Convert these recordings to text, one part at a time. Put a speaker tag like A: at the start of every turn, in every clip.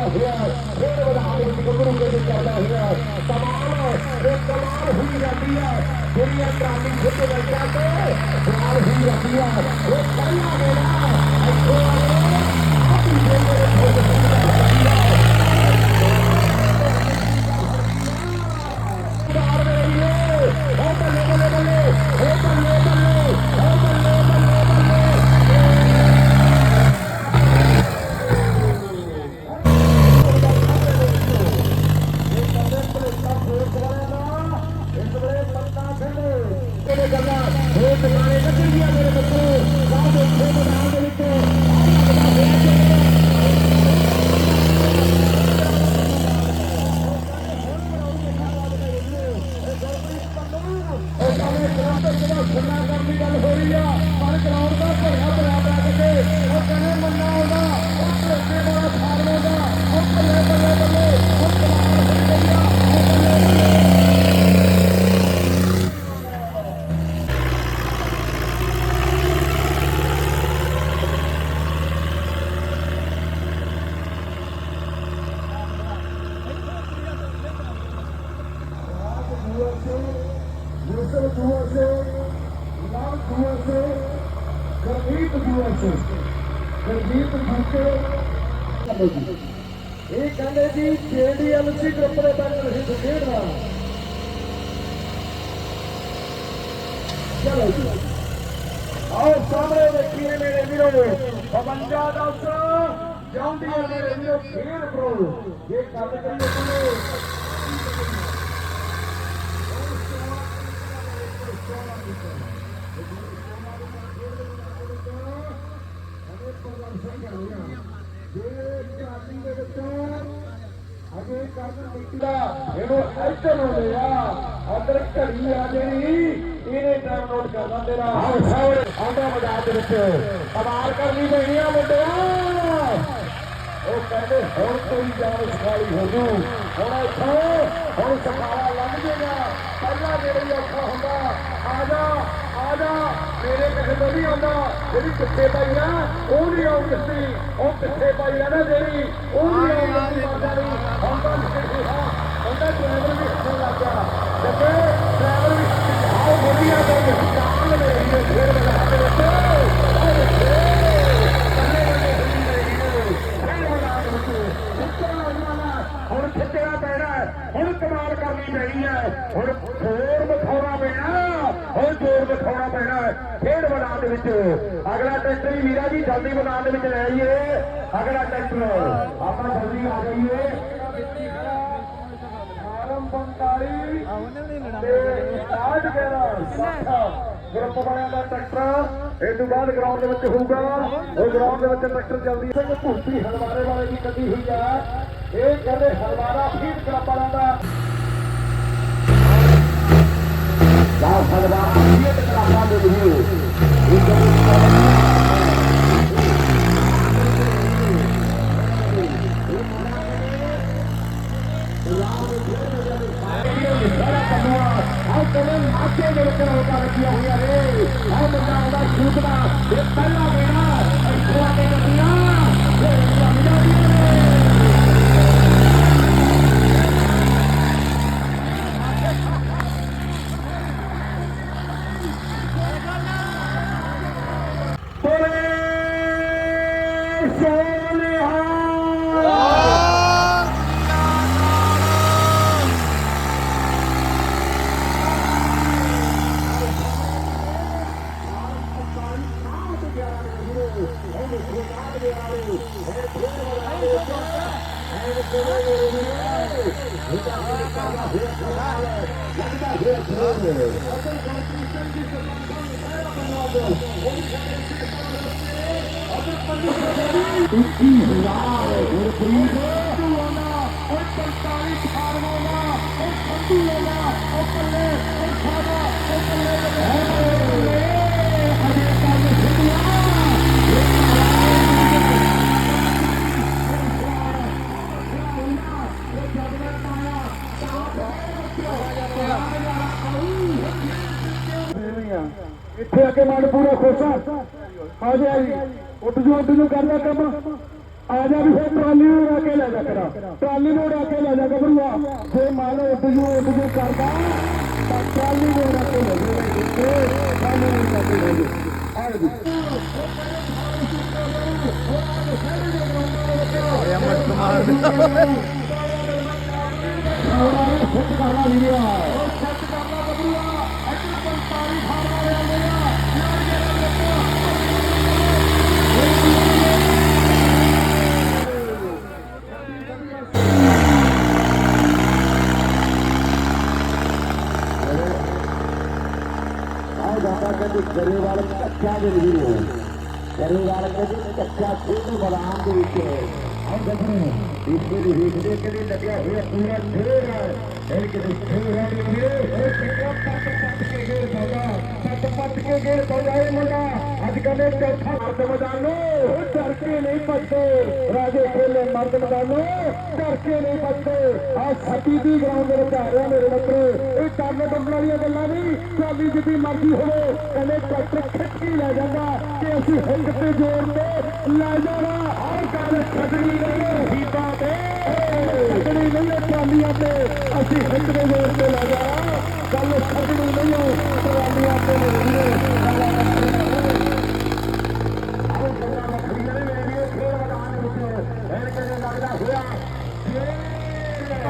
A: ਕੱਢਿਆ ਹੋਇਆ। ਫੇਰ ਵਧਾ ਦੇ ਗੱਭਰੂ ਦੇ ਵਿੱਚ ਹੋਇਆ। ਕਮਾਲ ਇਹ ਕਮਾਲ ਹੋਈ ਜਾਂਦੀ ਹੈ। ਦੁਨੀਆ ਟਰਾਲੀ ਖੁੱਦ ਲੱਗਿਆ ਤੇ ਕਮਾਲ ਹੋਈ ਜਾਂਦੀ ਹੈ ਇਹ ਪਹਿਲਾ ਮੇਲਾ ਇੱਥੋਂ ਆਏ ਆਪਣੀ ਜੇਬ ਦੇ ਵਿੱਚ ਬਾਹਰ ਦੇ ਰਹੀਏ ਹੋ ਬੱਲੇ ਬੱਲੇ ਬੱਲੇ ਹੋ ਬੱਲੇ ਬੱਲੇ ਹੋ ਬੱਲੇ ਬੱਲੇ ਬੱਲੇ ਤੇਰੇ ਗੱਲਾਂ ਹੋ ਟਿਕਾਣੇ ਲੱਗੀਆਂ ਮੇਰੇ ਬੱਚੇ ਸਾਹ ਦੇਖੋ ਮੈਦਾਨ ਦੇ ਵਿੱਚ ਉਹ ਸਾਰੇ ਗਰਾਊਂਡ ਤੇ ਜਿਹੜਾ ਖੁੱਲਾ ਕਰਨ ਦੀ ਗੱਲ ਹੋ ਰਹੀ ਆ ਪਰ ਗਰਾਊਂਡ ਦਾ ਭਰਿਆ ਭਰਿਆ ਬੈਠ ਕੇ ਉਹ ਕਹਿੰਦੇ ਮੰਨਾ ਆਉਂਦਾ ਉਹ ਭੇਜੇ ਵਾਲਾ ਫਾਰਮ ਆਉਂਦਾ ਉਹ ਬੱਲੇ ਬੱਲੇ ਬੱਲੇ ਉਹ ਕਮਾਲ ਹੋ ਗਈ ਆ ਉਹ ਬੱਲੇ ਬੱਲੇ ਯੂਸਫ ਦੁਆ ਸੇ ਲਾਲ ਦੁਆ ਸੇ ਗਰਦੀਪ ਦੁਆ ਸੇ ਗਰਦੀਪ ਦੁਕੇ ਇਹ ਕਹਿੰਦੇ ਜੀ ਜੀਡੀਐਲਸੀ ਗਰੁੱਪ ਦੇ ਬੈਨਰ ਹਿੱਟ ਖੇਡਦਾ ਚਲੋ ਜੀ ਆਓ ਸਾਹਮਣੇ ਵੇਖੀਏ ਮੇਰੇ ਵੀਰੋ 52 10 ਜਾਂਦੀ ਹੈ ਮੇਰੇ ਵੀਰੋ ਖੇਡ ਪ੍ਰੋ ਇਹ ਗੱਲ ਕਰੀਏ ਤੁਹਾਨੂੰ ਅਗੇ ਕਰਨ ਨਿਕਲਾ ਇਹਨੂੰ ਇੱਧਰ ਨੂੰ ਲਿਆ ਅੰਦਰ ਘੜੀ ਆ ਜਿਹੜੀ ਇਹਨੇ ਡਾਊਨਲੋਡ ਕਰਨਾ ਤੇਰਾ ਹਾਂ ਸਾਹਮਣੇ ਆਉਂਦਾ ਮੈਦਾਨ ਦੇ ਵਿੱਚ ਕਮਾਲ ਕਰਨੀ ਪੈਣੀ ਆ ਮੁੰਡਿਆ ਉਹ ਕਹਿੰਦੇ ਹੁਣ ਕੋਈ ਜਾਨ ਸਖਾਲੀ ਹੋ ਜੂ ਹੁਣ ਇੱਥੋਂ ਹੁਣ ਸਖਾਲਾ ਲੰਘ ਜਾਏਗਾ ਪਹਿਲਾਂ ਜਿਹੜੇ ਔਖਾ ਹੁੰਦਾ ਆ ਜਾ ਆ ਜਾ ਮੇਰੇ ਕਿਸੇ ਤੋਂ ਨਹੀਂ ਆਉਂਦਾ। ਜਿਹੜੀ ਪਿੱਛੇ ਪਈ ਨਾ ਉਹ ਨਹੀਂ ਆਉਂ ਦਿੱਤੀ। ਉਹ ਪਿੱਛੇ ਪਈ ਆ ਨਾ ਜਿਹੜੀ ਉਹ ਨਹੀਂ ਆਉਂ ਦਿੱਤੀ ਮਾਤਾ ਨਹੀਂ ਹੁਣ ਤਾਂ ਹਾਂ। ਉਹਦਾ ਡਰਾਈਵਰ ਵੀ ਹੱਥੋਂ ਲੱਗ ਗਿਆ। ਜੱਗੇ ਡਰਾਈਵਰ ਵੀ ਆਓ ਵਧੀਆ ਤੋਂ ਕਾਲ ਮੇਰੇ ਵੀਰੇ ਫੇਰ ਬਣਾ ਦੇ ਹੁਣ ਖਿੱਚਣਾ ਪੈਣਾ। ਹੁਣ ਕਮਾਲ ਕਰਨੀ ਪੈਣੀ ਹੈ। ਹੁਣ ਜ਼ੋਰ ਦਿਖਾਉਣਾ ਪੈਣਾ ਹੁਣ ਜ਼ੋਰ ਦਿਖਾਉਣਾ ਪੈਣਾ ਹੈ। ਖੇਡ ਮੈਦਾਨ ਦੇ ਵਿੱਚ। ਅਗਲਾ ਟਰੈਕਟਰ ਹੀ ਵੀਰਾ ਜੀ ਜਲਦੀ ਮੈਦਾਨ ਦੇ ਵਿੱਚ ਲੈ ਆਈਏ। ਅਗਲਾ ਟਰੈਕਟਰ। ਆਪਾਂ ਜਲਦੀ ਆ ਜਾਈਏ। ਆਰਮ 45 ਤੇ ਰਾਜ ਗੈਰਾ ਸਾਥਾ ਗਰੁੱਪ ਵਾਲਿਆਂ ਦਾ ਟਰੈਕਟਰ। ਇਹ ਤੋਂ ਬਾਅਦ ਗਰਾਊਂਡ ਦੇ ਵਿੱਚ ਹੋਊਗਾ। ਉਹ ਗਰਾਊਂਡ ਦੇ ਵਿੱਚ ਟਰੈਕਟਰ ਜਲਦੀ ਸਿੰਘ ਭੁਰਤੀ ਹਲਵਾਰੇ ਵਾਲੇ ਦੀ ਕੱਢੀ ਹੋਈ ਆ। ਇਹ ਕਹਿੰਦੇ ਹਲਵਾਰਾ ਫੀਡ ਕਲੱਬ ਵਾਲਿਆਂ ਦਾ। ਦਾ ਹਲਵਾਰਾ ਫੀਡ ਕਲੱਬਾਂ ਦੇ ਲਈ ਇਹ ਕਹਿੰਦੇ ਆਹ ਕਦੇ ਮਾਝੇ ਦੇ ਵਿੱਚ ਰੋਕਾ ਲੱਗੀਆਂ ਹੋਈਆਂ ਨੇ ਆਹ ਬੰਦਾ ਉਹਦਾ ਸ਼ੂਟਦਾ ਇਹ ਪਹਿਲਾ ਵੇੜਾ ਇੱਥੋਂ ਆ ਕੇ ਗੱਡੀਆਂ ਇਹ ਲੱਗਦਾ ਨੇ ਬੋਲੇ ਸੋਨਿਹਾ ਇੱਕੀ ਹਜ਼ਾਰ ਗੁਰਪ੍ਰੀਤ ਤੂੰ ਆਉਂਦਾ ਉਹ 45 ਖਾਰਵਾਉਂਦਾ ਉਹ ਖੰਡੂ ਆਉਂਦਾ ਉਹ ਪੱਲੇ ਉਹ ਖਾਦਾ ਉਹ ਪੱਲੇ ਬੱਲੇ ਇੱਥੇ ਆ ਮਨ ਪੂਰਾ ਖੁਸ਼ ਆ। ਆ ਜੀ ਉੱਡ ਜੂ ਉੱਡ ਜੂ ਕਰਦਾ ਕੰਮ। ਆ ਜਾ ਵੀ ਫਿਰ ਟਰਾਲੀ ਨੂੰ ਉਡਾ ਕੇ ਲੈ ਜਾ ਕਰਾ। ਟਰਾਲੀ ਨੂੰ ਉਡਾ ਕੇ ਲੈ ਜਾ ਗੱਭਰੂਆ ਜੇ ਮੰਨ ਲਓ ਉੱਡ ਜੂ ਉੱਡ ਕਰਦਾ ਤਾਂ ਟਰਾਲੀ ਨੂੰ ਉਡਾ ਕੇ ਲੈ ਜਾ। ਤੇ ਟਰਾਲੀ ਨੂੰ ਉਡਾ ਕੇ ਲੈ ਜਾ। ਆ ਜੀ
B: ਅਮਰ ਕੁਮਾਰ
A: ਫੁੱਟ ਕਰਨਾ ਵੀਰਿਆ ਸੱਚ ਕਰਨਾ ਗੱਭਰੂਆ ਇੱਥੇ 45 ਖਾਣ ਵਾਲੇ ਆਉਂਦੇ ਆ ਆਹ ਦਾਦਾ ਕਹਿੰਦੇ ਗਰੇਵਾਲ ਕੱਚਾ ਦੇ ਨਹੀਂ ਹੋ। ਗਰੇਵਾਲ ਕਹਿੰਦੇ ਕੱਚਾ ਖੇਤ ਬਰਾਮ ਦੇ ਵਿੱਚ। ਆਹ ਦੇਖੋ ਇਸਕੇ ਦੀ ਵੇਖਦੇ ਕਿਹਦੇ ਲੱਗਿਆ ਹੋਇਆ, ਪੂਰਾ ਢੇਰ ਹੈ। ਇਹ ਕਿਤੇ ਢੇਰ ਹੈ ਵੀਰੇ ਇਹ ਕਿੱਕਾ ਪੱਟ ਪੱਟ ਕੇ ਗੇਰ ਪਾਉਂਦਾ ਪੱਟ ਪੱਟ ਕੇ ਗੇਰ ਪਾਉਂਦਾ ਇਹ ਮੁੰਡਾ ਅੱਜ ਕੱਲ੍ਹ ਇਹ ਚੌਥਾ ਮਰਦ ਮੈਦਾਨੋ ਡਰ ਕੇ ਨਹੀਂ ਭੱਜਦੇ ਰਾਜੇ ਖੇਲੇ ਮਰਦ ਮੈਦਾਨੋ ਡਰ ਕੇ ਨਹੀਂ ਭੱਜਦੇ ਆ ਛੱਤੀ ਦੀ ਗਰਾਊਂਡ ਦੇ ਵਿੱਚ ਆ ਰਿਹਾ ਮੇਰੇ ਮਿੱਤਰੋ ਇਹ ਟਰਨੇ ਬੰਬਲ ਵਾਲੀਆਂ ਗੱਲਾਂ ਨਹੀਂ ਚਾਲੀ ਜਿੱਦੀ ਮਰਜ਼ੀ ਹੋਵੇ ਕਹਿੰਦੇ ਟਰੈਕਟਰ ਖਿੱਚ ਕੇ ਲੈ ਜਾਂਦਾ ਕਿ ਅਸੀਂ ਹਿੰਦ ਤੇ ਜ਼ੋਰ ਤੇ ਲੈ ਜਾਣਾ ਹਰ ਗੱਲ ਛੱਡਣੀ ਨਹੀਂ ਹੀਪਾਂ ਤੇ ਛੱਡਣੀ ਨਹੀਂ ਹੈ ਟਰਾਲੀਆਂ ਤੇ ਅਸੀਂ ਹਿੰਦ ਦੇ ਜ਼ੋਰ ਤੇ ਲੈ ਜਾਣਾ ਗੱਲ ਛੱਡਣੀ ਨਹੀਂ ਹੈ। ਟਰਾਲੀਆਂ ਤੇ ਲੈ ਜਾਣਾ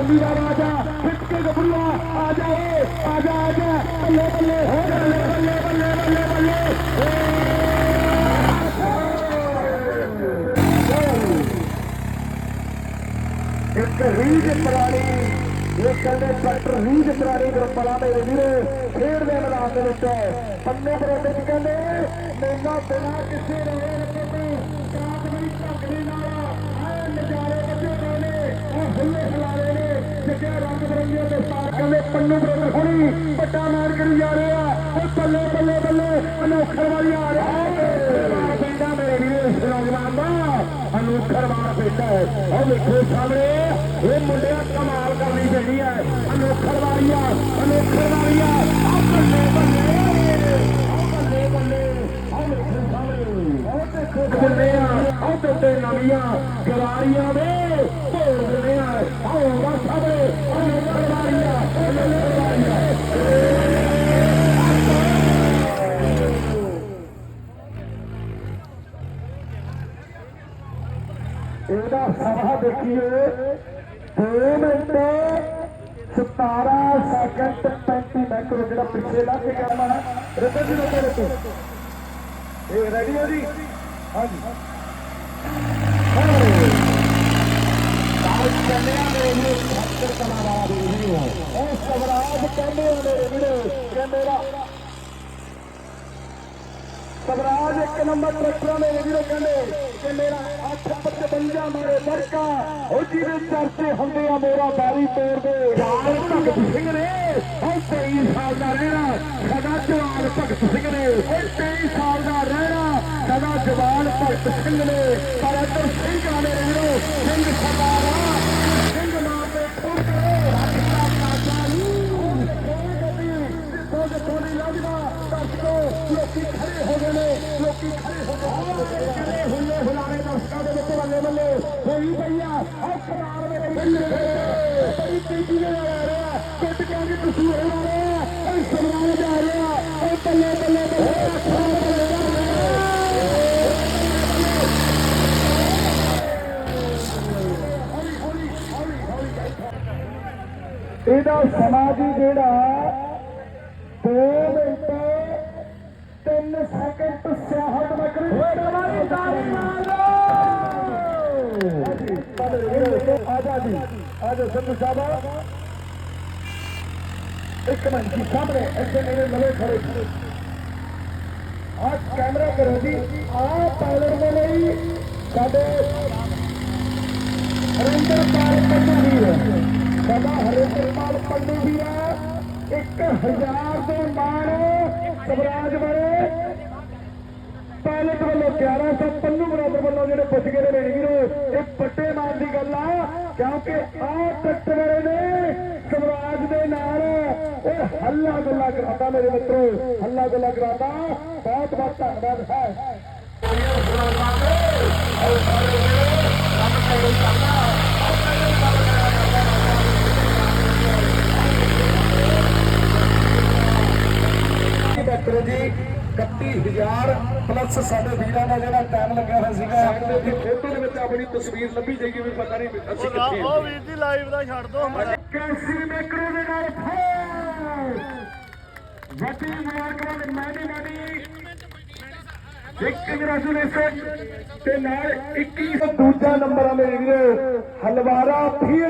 A: ਅਲੀ ਦਾ ਰਾਜਾ ਖਿੱਚ ਕੇ ਗੱਭਰੂਆ, ਆ ਜਾ ਏ, ਆ ਜਾ ਆ ਜਾ। ਬੱਲੇ ਬੱਲੇ, ਹੋ ਬੱਲੇ ਬੱਲੇ ਬੱਲੇ ਬੱਲੇ ਬੱਲੇ। ਇੱਕ ਰੀਜ ਪ੍ਰਾਣੀ ਇਹ ਕਹਿੰਦੇ ਡਾਕਟਰ ਰੀਜ ਪ੍ਰਾਣੀ ਗਰਪਲਾ ਮੇਰੇ ਵੀਰੇ, ਖੇਡ ਦੇ ਮੈਦਾਨ ਦੇ ਵਿੱਚ ਪੰਨੇ ਬਰੋਡੇ ਚ ਕਹਿੰਦੇ? ਮੈਨਾਂ ਬਿਨਾ ਕਿਸੇ ਰਹੇ ਰੱਬੇ ਕਾਤ ਨਹੀਂ ਝੱਕਦੇ ਨਾਲ ਆਏ ਨਜ਼ਾਰੇ ਬੱਚੇ ਦੋਨੇ ਉਹ ਹੁੱਲੇ ਹਲਾਰੇ ਨੇ। ਜਿੱਕੇ ਰੰਗ ਬਰੰਗੇ ਦੇ ਸਾਰ ਕਹਿੰਦੇ ਪੰਨੂ ਬਰੋਡੇ ਹੁਣੀ ਪੱਟਾ ਮਾਰ ਕਰੀ ਜਾ ਰਹੇ। ਆ ਉਹ ਬੱਲੇ ਬੱਲੇ ਬੱਲੇ ਅਨੋਖਰ ਵਾਲੀ ਆ ਰਿਹਾ ਮਾਰ ਮੇਰੇ ਵੀਰੇ ਸਿਰੋਗਰਾਮ ਦਾ। ਅਨੋਖਰ ਮਾਰ ਪੈਂਦਾ ਹੈ। ਉਹ ਵੇਖੋ ਸਾਹਮਣੇ, ਇਹ ਮੁੰਡਿਆਂ ਕਮਾਲ ਕਰਨੀ ਪੈਣੀ ਹੈ। ਅਨੋਖਰ ਵਾਲੀਆ ਅਨੋਖਰ ਵਾਲੀਆ ਆ ਬੱਲੇ ਬੱਲੇ ਆ ਬੱਲੇ ਬੱਲੇ ਆ ਵੇਖੋ ਸਾਹਮਣੇ। ਉਹ ਦੇਖੋ ਬੱਲੇ ਆ ਉਹ ਤੇ ਨਵੀਆਂ ਗਰਾਰੀਆਂ ਦੇ ਭੋਰ ਆ। ਆਓ ਬਸ ਸਾਹਮਣੇ ਅਨੋਖਰ ਵਾਲੀਆ ਅਨੋਖਰ ਵਾਲੀਆ ਇਹਦਾ ਸਮਾਂ ਦੇਖੀਏ। 2 ਮਿੰਟ 17 ਸੈਕਿੰਡ 35 ਮਾਈਕਰੋ ਜਿਹੜਾ ਪਿੱਛੇ ਲੱਗ ਗਿਆ ਮਾ ਰਤਨ ਜੀ ਰੁਕੋ ਰੁਕੋ ਇਹ ਰੈਡੀ ਹੋ ਜੀ? ਹਾਂਜੀ। ਬਾਹਰ ਚੱਲਿਆ ਮੇਰੇ ਵੀਰੇ ਖੱਤਰ ਕਲਾ ਵਾਲਾ ਦੇ ਵੀਰੇ ਉਹ ਸਵਰਾਜ ਕਹਿੰਦੇ ਆ ਮੇਰੇ ਵੀਰੇ ਕਿ ਮੇਰਾ ਸਵਰਾਜ ਇੱਕ ਨੰਬਰ ਟਰੈਕਟਰਾਂ ਦੇ ਵੀਰੋ ਕਹਿੰਦੇ ਕਿ ਮੇਰਾ 855 ਮਾਰੇ ਵਰਕਾ ਉਹ ਜਿਹਦੇ ਚਰਚੇ ਹੁੰਦੇ ਆ ਮੇਰਾ ਬਾਰੀ ਤੋੜ ਦੇ। ਯਾਰ ਭਗਤ ਸਿੰਘ ਨੇ ਉਹ 23 ਸਾਲ ਦਾ ਰਹਿਣਾ ਸਦਾ ਜਵਾਨ ਭਗਤ ਸਿੰਘ ਨੇ। ਉਹ 23 ਸਾਲ ਦਾ ਰਹਿਣਾ ਸਦਾ ਜਵਾਨ ਭਗਤ ਸਿੰਘ ਨੇ। ਪਰ ਇੱਧਰ ਸਿੰਘ ਵਾਲੇ ਵੀਰੋ ਸਿੰਘ ਸਰਦਾਰਾ ਸਿੰਘ ਮਾਂ ਤੇ ਠੋਕੇ ਰੱਬ ਦਾ ਕਾਜਾ ਨੂੰ ਕੋਈ ਕੋਈ ਲੱਗਦਾ ਦਰਸ਼ਕੋ ਲੋਕੀ ਖੜੇ ਹੋ ਗਏ ਨੇ ਲੋਕੀ ਖੜੇ ਹੋ ਗਏ ਕਿਹੜੇ ਹੁੱਲੇ ਹੁਲਾਰੇ ਦਰਸ਼ਕਾਂ ਦੇ ਵਿੱਚ ਬੱਲੇ ਬੱਲੇ ਹੋਈ ਪਈਆ ਉਹ ਖਰਾਰ ਮੇਰੇ ਬੱਲੇ ਬੜੀ ਤੇਜ਼ੀ ਨਾਲ ਆ ਰਿਹਾ ਕੁੱਟ ਕੇ ਵੀ ਤੁਸੀਂ ਹੋ ਰਿਹਾ ਉਹ ਸਮਾਨ ਜਾ ਰਿਹਾ ਉਹ ਬੱਲੇ ਬੱਲੇ ਬੱਲੇ ਇਹਦਾ ਸਮਾਂ ਜੀ ਜਿਹੜਾ 2 ਮਿੰਟ 3 ਸੈਕਿੰਡ 66 ਮਕਰੀ ਕਮਾਲੀ ਤਾਰੀ ਮਾਰੋ ਆਜਾ ਜੀ ਆਜਾ ਸੰਧੂ ਸਾਹਿਬ। ਇੱਕ ਮਿੰਟ ਜੀ ਸਾਹਮਣੇ ਇੱਥੇ ਮੇਰੇ ਨਵੇਂ ਖੜੇ ਸੀ ਆ ਕੈਮਰਾ ਕਰੋ ਜੀ ਆ ਪਾਇਲਟ ਦੇ ਲਈ ਸਾਡੇ ਹਰਿੰਦਰ ਪਾਲ ਪੰਡੂ ਵੀਰ ਸਦਾ ਹਰਿੰਦਰ ਪਾਲ ਪੰਡੂ ਵੀਰ ਇੱਕ ਹਜ਼ਾਰ ਦੇ ਮਾਣ ਸਵਰਾਜ ਬਾਰੇ ਪਾਇਲਟ ਵੱਲੋਂ 1100 ਪੰਨੂ ਬਰਾਦਰ ਵੱਲੋਂ ਜਿਹੜੇ ਪੁੱਛ ਗਏ ਨੇ ਵੀਰੋ ਇਹ ਵੱਡੇ ਮਾਣ ਦੀ ਗੱਲ ਆ ਕਿਉਂਕਿ ਆਹ ਟੱਕਰੇ ਨੇ ਸਵਰਾਜ ਦੇ ਨਾਲ ਉਹ ਹੱਲਾ ਗੱਲਾ ਕਰਾਤਾ ਮੇਰੇ ਮਿੱਤਰੋ, ਹੱਲਾ ਗੱਲਾ ਕਰਾਤਾ ਬਹੁਤ ਬਹੁਤ ਧੰਨਵਾਦ, ਹੈ। ਡਾਕਟਰ ਜੀ। 31000 ਪਲੱਸ ਸਾਡੇ ਵੀਰਾਂ ਦਾ ਜਿਹੜਾ ਟਾਈਮ ਲੱਗਿਆ ਹੋਇਆ ਸੀਗਾ। ਦੀ ਫੋਟੋ ਦੇ ਵਿੱਚ ਆਪਣੀ ਤਸਵੀਰ ਲੱਭੀ ਜਾਏਗੀ ਵੀ ਪਤਾ ਨਹੀਂ ਅਸੀਂ ਕਿੱਥੇ
B: ਉਹ ਵੀਰ ਜੀ ਲਾਈਵ ਦਾ ਛੱਡ ਦੋ
A: ਕੈਸੀ ਮੈਕਰੋ ਦੇ ਨਾਲ ਫੋਰ। ਵੱਡੀ ਮੁਬਾਰਕਾਂ ਦੇ ਮੈਡੀ ਮੈਡੀ ਇੱਕ ਕੰਗ੍ਰੈਚੁਲੇਸ਼ਨ ਤੇ ਨਾਲ 21 ਦੂਜਾ ਨੰਬਰ ਆ ਮੇਰੇ ਵੀਰੋ ਹਲਵਾਰਾ ਫਿਰ